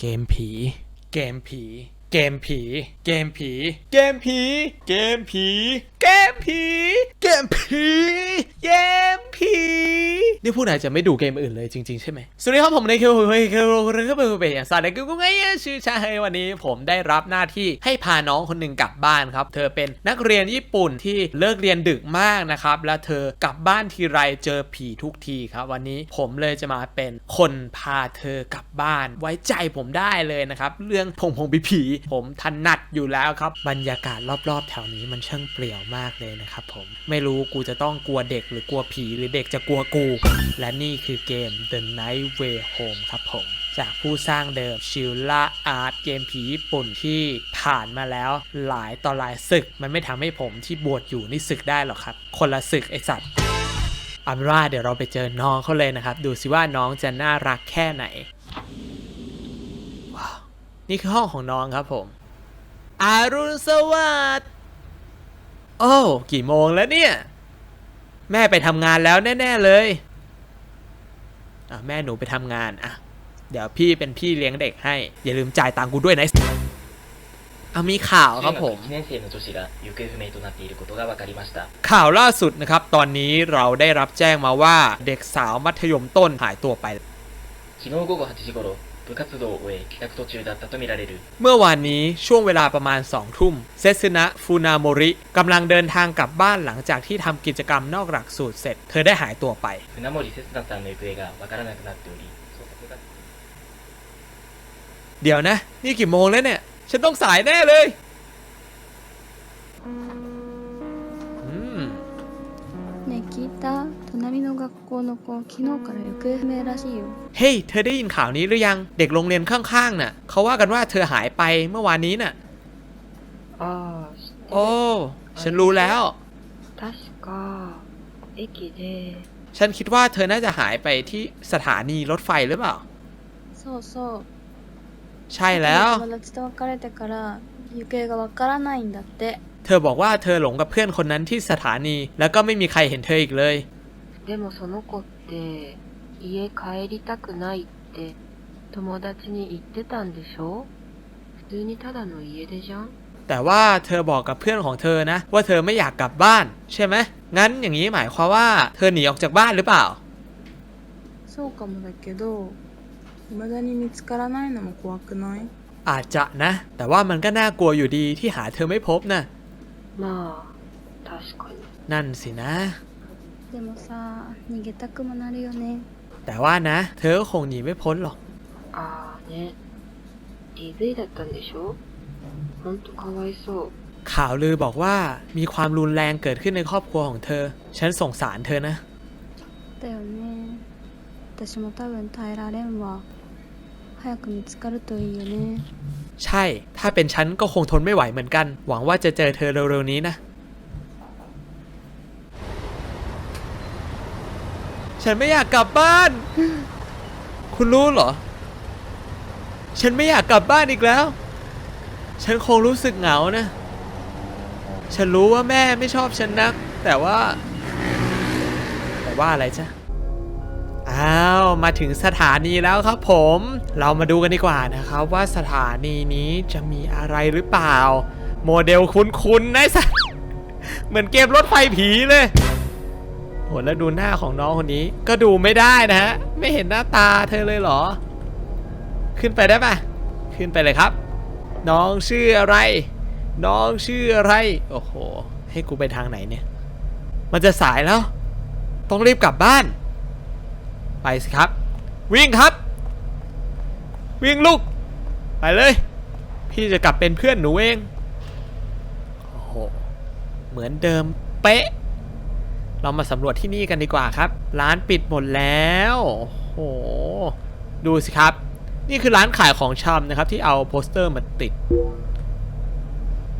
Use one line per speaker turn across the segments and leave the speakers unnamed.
เกมผี เกมผี เกมผี เกมผี เกมผี เกมผี เกมผี เกมผี เกมผี นี่ผู้นายจะไม่ดูเกมอื่นเลยจริง ๆ ใช่ไหมสวัสดีครับผมในคิวเฮ้ยคิวเรื่องก็เป็นเบย์สวัสดีกูไงชื่อชาเฮวันนี้ผมได้รับหน้าที่ให้พาน้องคนหนึ่งกลับบ้านครับ เธอเป็นนักเรียนญี่ปุ่นที่เลิกเรียนดึกมากนะครับ และเธอกลับบ้านทีไรเจอผีทุกทีครับ วันนี้ผมเลยจะมาเป็นคนพาเธอกลับบ้าน ไว้ใจผมได้เลยนะครับ เรื่องผงผงผีผีผมถนัดอยู่แล้วครับ บรรยากาศรอบๆ แถวนี้มันช่างเปลี่ยวมากเลยนะครับผมไม่รู้กูจะต้องกลัวเด็กหรือกลัวผีหรือเด็กจะกลัวกู และนี่คือเกม The Night Way Home ครับผม จากผู้สร้างเดิมชิลล่าอาร์ตเกมผีญี่ปุ่นที่ผ่านมาแล้วหลายต่อหลายศึก มันไม่ทำให้ผมที่บวชอยู่นี่ศึกได้หรอกครับ คนละศึกไอสัตว์อาเป็นว่าเดี๋ยวเราไปเจอน้องเขาเลยนะครับ ดูสิว่าน้องจะน่ารักแค่ไหนว้าวนี่คือห้องของน้องครับผม อารุณสวัสดิ์โอ้ กี่โมงแล้วเนี่ย แม่ไปทำงานแล้วแน่ ๆ เลยอ่ะแม่หนูไปทำงานอ่ะ เดี๋ยวพี่เป็นพี่เลี้ยงเด็กให้ อย่าลืมจ่ายตังค์กูด้วยนะเอามีข่าวครับผม
1年生の女子が行方不明となっていることが分かりました
ข่าวล่าสุดนะครับ ตอนนี้เราได้รับแจ้งมาว่าเด็กสาวมัธยมต้นหายตัวไป
昨日午後8時頃 部活動を終え帰宅途中だったとみられる
เมื่อวานนี้ช่วงเวลาประมาณ 2 ทุ่ม เซซึนะฟูนาโมริกำลังเดินทางกลับบ้านหลังจากที่ทำกิจกรรมนอกหลักสูตรเสร็จ เธอได้หายตัวไป
船森節奈さんの行方が分からなくなっており捜索が
เดี๋ยวนะ นี่กี่โมงแล้วเนี่ย ฉันต้องสายแน่เลย
隣の学校の子昨日から行方不明らしいよ
เฮ้ย เธอได้ยินข่าวนี้หรือยัง เด็กโรงเรียนข้างๆ น่ะ เขาว่ากันว่าเธอหายไปเมื่อวานนี้น่ะ
ああ、知ってる
โอ้ ฉันรู้แล้ว
確か、駅で、
ฉันคิดว่าเธอน่าจะหายไปที่สถานีรถไฟหรือเปล่า
そうそう
ใช่แล้ว
友達と別れてから行方がわからないんだって
เธอบอกว่าเธอหลงกับเพื่อนคนนั้นที่สถานี แล้วก็ไม่มีใครเห็นเธออีกเลย
でもその子って、家帰りたくないって、友達に言ってたんでしょ普通にただの家出じゃん
แต่ว่าเธอบอกกับเพื่อนของเธอนะ ว่าเธอไม่อยากกลับบ้าน ใช่ไหมงั้นอย่างนี้หมายความว่าเธอหนีออกจากบ้านหรือเปล่า
そうかもだけど未だに見つからないのも怖くない
อาจจะนะ แต่ว่ามันก็น่ากลัวอยู่ดีที่หาเธอไม่พบนะ
まあ、確かに。
นั่นสินะ
でもさ逃げたくもなるよね
แต่ว่านะ เธอก็คงหนีไม่พ้นหรอก
ああね。DV だったんでしょほんとかわいそう。
ข่าวลือบอกว่ามีความรุนแรงเกิดขึ้นในครอบครัวของเธอ ฉันสงสารเธอนะ
だよね私も多分耐えられんわ早く見つかるといいよね
ใช่ ถ้าเป็นฉันก็คงทนไม่ไหวเหมือนกัน หวังว่าจะเจอเธอเร็วๆนี้นะ ฉันไม่อยากกลับบ้าน คุณรู้เหรอ ฉันไม่อยากกลับบ้านอีกแล้ว ฉันคงรู้สึกเหงานะ ฉันรู้ว่าแม่ไม่ชอบฉันนัก แต่ว่า แต่ว่าอะไรจ๊ะ อ้าว มาถึงสถานีแล้วครับผม เรามาดูกันดีกว่านะครับ ว่าสถานีนี้จะมีอะไรหรือเปล่า โมเดลคุ้นๆนะสัเหมือนเกมรถไฟผีเลย โหแล้วดูหน้าของน้องคนนี้ ก็ดูไม่ได้นะฮะ ไม่เห็นหน้าตาเธอเลยเหรอ ขึ้นไปได้ปะขึ้นไปเลยครับ น้องชื่ออะไร น้องชื่ออะไร โอ้โห ให้กูไปทางไหนเนี่ย มันจะสายแล้ว ต้องรีบกลับบ้าน ไปสิครับ วิ่งครับ วิ่งลูก ไปเลย พี่จะกลับเป็นเพื่อนหนูเอง โอ้โห เหมือนเดิมเป๊ะ เรามาสำรวจที่นี่กันดีกว่าครับ ร้านปิดหมดแล้วโหดูสิครับ นี่คือร้านขายของชำนะครับ ที่เอาโปสเตอร์มาติด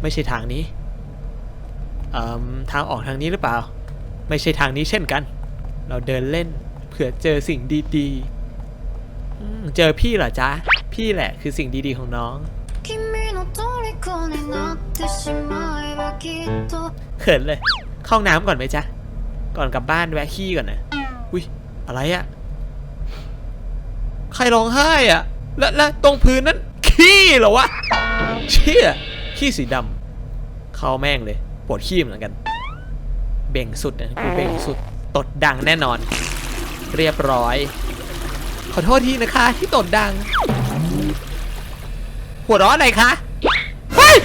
ไม่ใช่ทางนี้ทางออกทางนี้หรือเปล่า ไม่ใช่ทางนี้เช่นกัน เราเดินเล่นเผื่อเจอสิ่งดีๆเจอพี่เหรอจ๊ะ พี่แหละคือสิ่งดีๆของน้องเขินเลย เข้าน้ำก่อนไหมจ๊ะ ก่อนกลับบ้านแวะขี้ก่อนนะอุ้ยอะไรอะใครร้องไห้อะแล้วแล้วตรงพื้นนั้นขี้เหรอวะเชี่ยขี้สีดำเข้าแม่งเลยปวดขี้เหมือนกัน เบ่งสุดนะกูเบ่งสุดตดดังแน่นอน เรียบร้อย ขอโทษทีนะคะที่ตดดัง หัวเราะอะไรคะเฮ้ย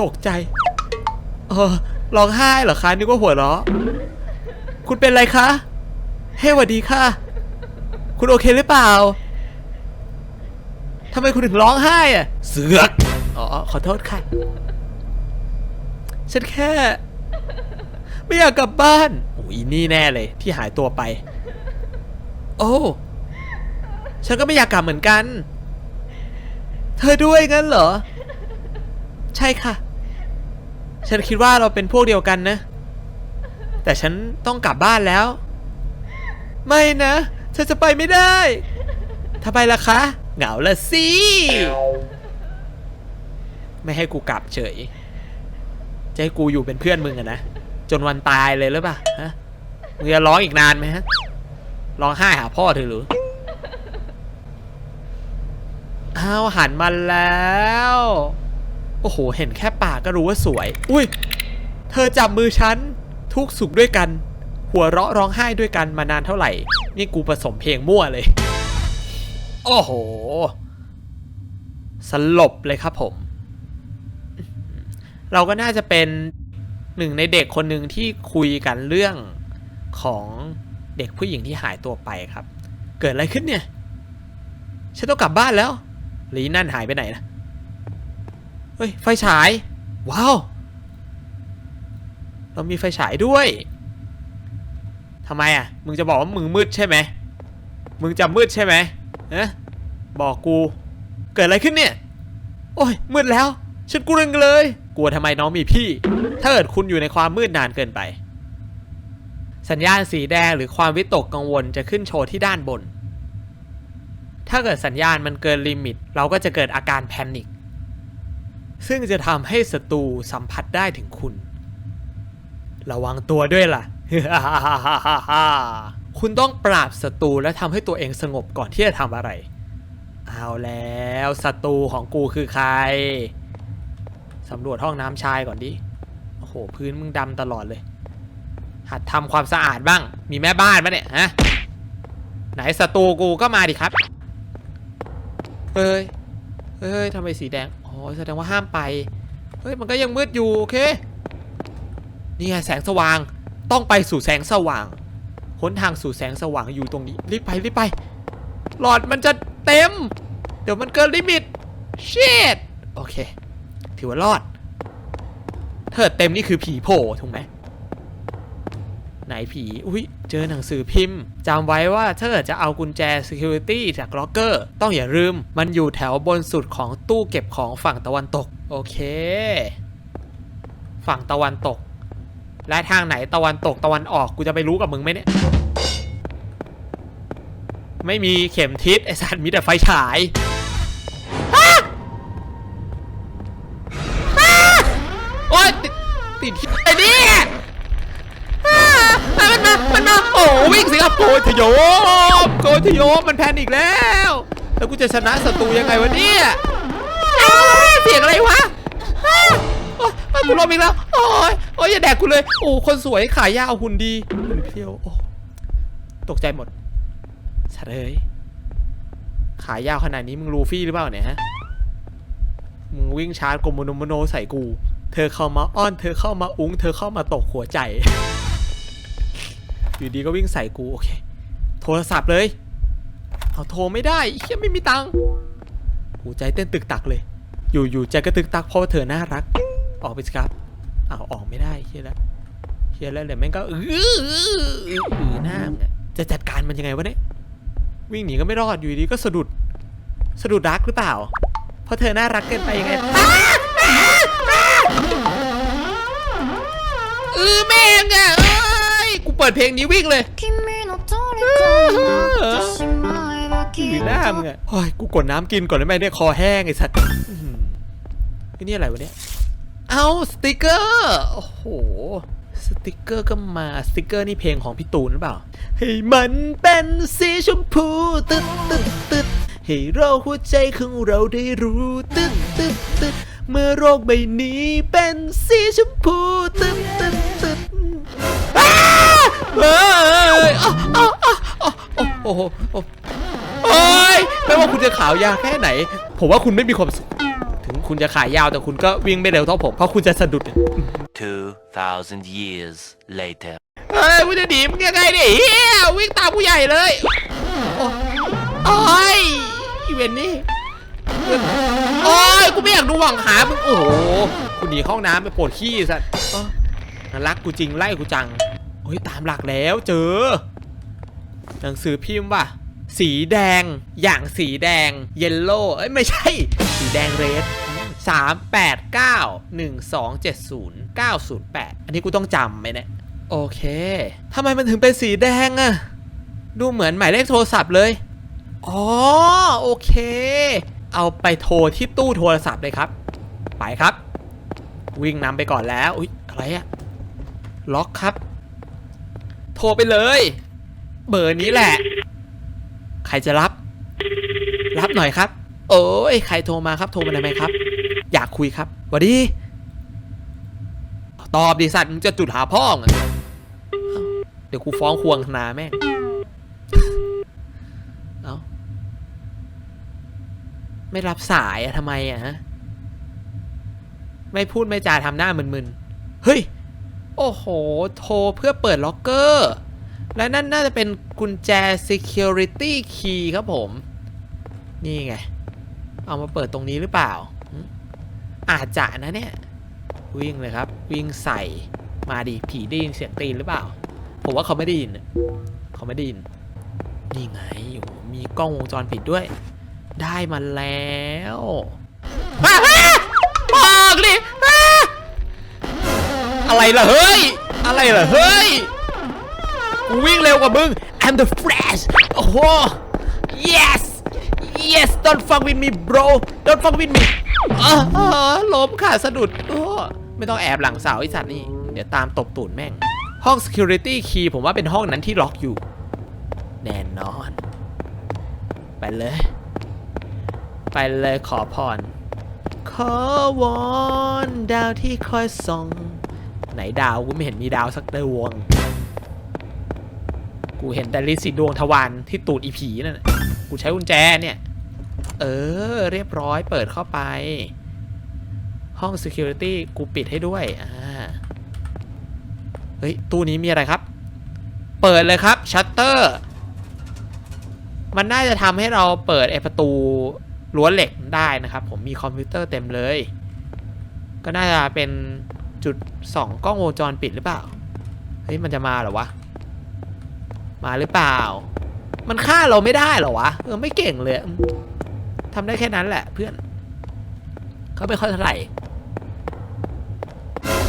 ตกใจเออร้องไห้เหรอคะนึกว่าหัวเราะ คุณเป็นไรคะเฮ้ยสวัสดีค่ะ คุณโอเคหรือเปล่าทำไมคุณถึงร้องไห้อะเสือกอ๋อขอโทษค่ะ ฉันแค่ ไม่อยากกลับบ้านโอ้ยนี่แน่เลย ที่หายตัวไป โอ้ ฉันก็ไม่อยากกลับเหมือนกัน เธอด้วยงั้นเหรอ ใช่ค่ะ ฉันคิดว่าเราเป็นพวกเดียวกันนะ แต่ฉันต้องกลับบ้านแล้ว ไม่นะฉันจะไปไม่ได้ทำไมล่ะคะ เหงาละสิ ไม่ให้กูกลับเฉย จะให้กูอยู่เป็นเพื่อนมึงอะนะ จนวันตายเลยหรือเปล่าฮะมึงจะร้องอีกนานไหมฮะ ร้องไห้หาพ่อเธอหรืออ้าวหันมาแล้ว โอ้โห เห็นแค่ปากก็รู้ว่าสวย อุ้ย เธอจับมือฉัน ทุกสุขด้วยกัน หัวเราะร้องไห้ด้วยกันมานานเท่าไหร่ นี่กูผสมเพลงมั่วเลย โอ้โห สลบเลยครับผม เราก็น่าจะเป็นหนึ่งในเด็กคนหนึ่งที่คุยกันเรื่องของเด็กผู้หญิงที่หายตัวไปครับ เกิดอะไรขึ้นเนี่ย ฉันต้องกลับบ้านแล้วหรือนั่นหายไปไหนนะ เฮ้ย ไฟฉาย ว้าว เรามีไฟฉายด้วยทำไมอะ มึงจะบอกว่ามึงมืดใช่ไหม มึงจะมืดใช่ไหมฮะบอกกู เกิดอะไรขึ้นเนี่ย โอ้ย มืดแล้ว ฉันกลัวเลย กลัวทำไมน้องมีพี่ ถ้าเกิดคุณอยู่ในความมืดนานเกินไป สัญญาณสีแดงหรือความวิตกกังวลจะขึ้นโชว์ที่ด้านบน ถ้าเกิดสัญญาณมันเกินลิมิต เราก็จะเกิดอาการแพนิค ซึ่งจะทำให้ศัตรูสัมผัสได้ถึงคุณ ระวังตัวด้วยล่ะ คุณต้องปราบศัตรูและทำให้ตัวเองสงบก่อนที่จะทำอะไร เอาแล้วศัตรูของกูคือใครสำรวจห้องน้ำชายก่อนดิ โอ้โห พื้นมึงดำตลอดเลย หัดทำความสะอาดบ้าง มีแม่บ้านปะเนี่ยฮะ ไหนศัตรูกูก็มาดิครับ เฮ้ย เฮ้ยทำไมสีแดง อ๋อ แสดงว่าห้ามไป เฮ้ย มันก็ยังมืดอยู่ โอเค นี่ไงแสงสว่าง ต้องไปสู่แสงสว่างหนทางสู่แสงสว่างอยู่ตรงนี้ รีบไปรีบไป หลอดมันจะเต็ม เดี๋ยวมันเกินลิมิตชิตโอเค ถือว่ารอดถ้าเกิดเต็มนี่คือผีโผล่ถูกไหมไหนผีอุ้ยเจอหนังสือพิมพ์จำไว้ว่าถ้าเกิดจะเอากุญแจ Security จากล็อกเกอร์ ต้องอย่าลืม มันอยู่แถวบนสุดของตู้เก็บของฝั่งตะวันตก โอเค ฝั่งตะวันตก และทางไหนตะวันตกตะวันออก กูจะไปรู้กับมึงไหมเนี่ย ไม่มีเข็มทิศไอสัตว์มีแต่ไฟฉายอ้าอ้าโอ๊ยติดติดที่ไอ้เนี่ยอ่ามันมา มันมา โอ้วิ่งสิครับโกยทะโยมโกยทะโยมมันแพนิกแล้ว แล้วกูจะชนะศัตรูยังไงวะเนี่ยอ้าเสียงอะไรวะอ้าโอ๊ยโอ๊ย กูล้มอีกแล้ว โอ้ยโอ้ยอย่าแดกกูเลย โอ้ คนสวยขายยาวหุ่นดีหุ่นเพียว โอ้ ตกใจหมดสัตว์เอ้ยขายาวขนาดนี้มึงลูฟี่หรือเปล่าเนี่ยฮะ มึงวิ่งชาร์จกลมโนโมโนใส่กู เธอเข้ามาอ้อน เธอเข้ามาอุ้ง เธอเข้ามาตกหัวใจ อยู่ดีก็วิ่งใส่กู โอเค โทรศัพท์เลย เอาโทรไม่ได้เฮียไม่มีตังค์หูใจเต้นตึกตักเลย อยู่อยู่ใจก็ตึกตักเพราะว่าเธอน่ารัก ออกไปสิครับอ้าวออกไม่ได้เชียแล้วเชียแล้วเดี๋ยวแม่งก็อืออือหน้าจะจัดการมันยังไงวะเนี่ยวิ่งหนีก็ไม่รอดอยู่ดีก็สะดุด สะดุดรักหรือเปล่า เพราะเธอน่ารักเกินไปยังไงเออแม่งอะเอ้ยกูเปิดเพลงนี้วิ่งเลยหน้ามึงอะโอ้ยกูกดน้ำกินก่อนได้ไหมเนี่ยคอแห้งไอ้สัตว์ไอ้นี่อะไรวะเนี่ย เอาสติกเกอร์โอ้โหสติกเกอร์ก็มาสติกเกอร์นี่เพลงของพี่ตูนหรือเปล่าให้มันเป็นสีชมพูตึ๊ดตึ๊ดตึ๊ดให้เราหัวใจของเราได้รู้ตึ๊ดตึ๊ดตึ๊ดเมื่อโรคใบนี้เป็นสีชมพูตึ๊ดตึ๊ดตึ๊ดเฮ้ยโอ้โหโอ้ยไม่ว่าคุณจะขาวยาวแค่ไหน ผมว่าคุณไม่มีความสุข คุณจะขายาวแต่คุณก็วิ่งไม่เร็วเท่าผม เพราะคุณจะสะดุด
2,000 years later.
เฮ้ยมึงจะหนีมึงยังไงเนี่ยเฮียวิ่งตามผู้ใหญ่เลยโอ้โอ้ยอีเวนต์นี่โอ้ยกูไม่อยากดูหวังหามึงโอ้โหกูหนีเข้าห้องน้ำไปปวดขี้สัตว์เออน่ารักกูจริงไล่กูจังเฮ้ยตามหลักแล้วเจอ หนังสือพิมพ์ว่ะสีแดงอย่างสีแดงเยลโล่เอ้ยไม่ใช่ สีแดงเรด สามแปดเก้าหนึ่งสองเจ็ดศูนย์เก้าศูนย์แปดอันนี้กูต้องจำไหมเนี่ย โอเคทำไมมันถึงเป็นสีแดงอะดูเหมือนหมายเลขโทรศัพท์เลย อ๋อ โอเค เอาไปโทรที่ตู้โทรศัพท์เลยครับ ไปครับ วิ่งนำไปก่อนแล้ว อุ๊ย อะไรอะล็อกครับ โทรไปเลย เบอร์นี้แหละ ใครจะรับ รับหน่อยครับ โอ้ยใครโทรมาครับ โทรมาได้ไหมครับ อยากคุยครับวัสดี ตอบดิสัตว์มึงจะจุดหาพ่องอะเอ้าเดี๋ยวกูฟ้องควงธนาแม่งเอาไม่รับสายอะทำไมอะฮะ ไม่พูดไม่จาทำหน้ามึนๆ เฮ้ย โอ้โห โทรเพื่อเปิดล็อกเกอร์ และนั่นน่าจะเป็นกุญแจ security key ครับผม นี่ไง เอามาเปิดตรงนี้หรือเปล่า อาจจะนะเนี่ย วิ่งเลยครับ วิ่งใส่มาดิผีได้ยินเสียงตีนหรือเปล่า ผมว่าเขาไม่ได้ยินเขาไม่ได้ยินนี่ไงโอ้มีกล้องวงจรปิดด้วย ได้มาแล้วบอกดิอ้าอะไรล่ะเฮ้ย อะไรล่ะเฮ้ยกูวิ่งเร็วกว่ามึง I'm the Flash โอ้โห yes yes don't fuck with me bro don't fuck with me ออเอล้มค่ะสะดุดโอ้ไม่ต้องแอบหลังเสาไอ้สัตว์นี่ เดี๋ยวตามตบตูดแม่ง ห้อง security key ผมว่าเป็นห้องนั้นที่ล็อกอยู่ แน่นอน ไปเลย ไปเลยขอพร ขอวอนดาวที่คอยส่อง ไหนดาวกูไม่เห็นมีดาวสักดวง กูเห็นแต่ลิสีดวงทวารที่ตูดอีผีนั่นน่ะกูใช้กุญแจเนี่ย เออ เรียบร้อยเปิดเข้าไป ห้อง Security กูปิดให้ด้วย อ่า เฮ้ย ตู้นี้มีอะไรครับ เปิดเลยครับ ชัตเตอร์ มันน่าจะทำให้เราเปิดไอประตูรั้วเหล็กได้นะครับ ผมมีคอมพิวเตอร์เต็มเลย ก็น่าจะเป็นจุดสองกล้องวงจรปิดหรือเปล่า เฮ้ย มันจะมาเหรอวะ มาหรือเปล่า มันฆ่าเราไม่ได้เหรอวะ เออ ไม่เก่งเลย ทำได้แค่นั้นแหละเพื่อน เขาไม่ค่อยเท่าไหร่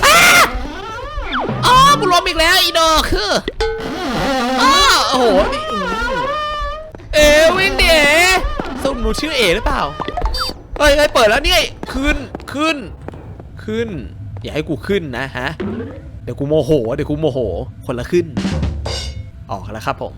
อ้าอ๋อกูล้มอีกแล้วอีดอกคืออ้อโอ้โหนี่อืมเอ๋วิ่งดิเอ๋สรุปหนูชื่อเอ๋หรือเปล่าเฮ้ยเฮ้ยเปิดแล้วเนี่ยขึ้นขึ้น ขึ้น อย่าให้กูขึ้นนะฮะ เดี๋ยวกูโมโห เดี๋ยวกูโมโห คนละขึ้น ออกแล้วครับผม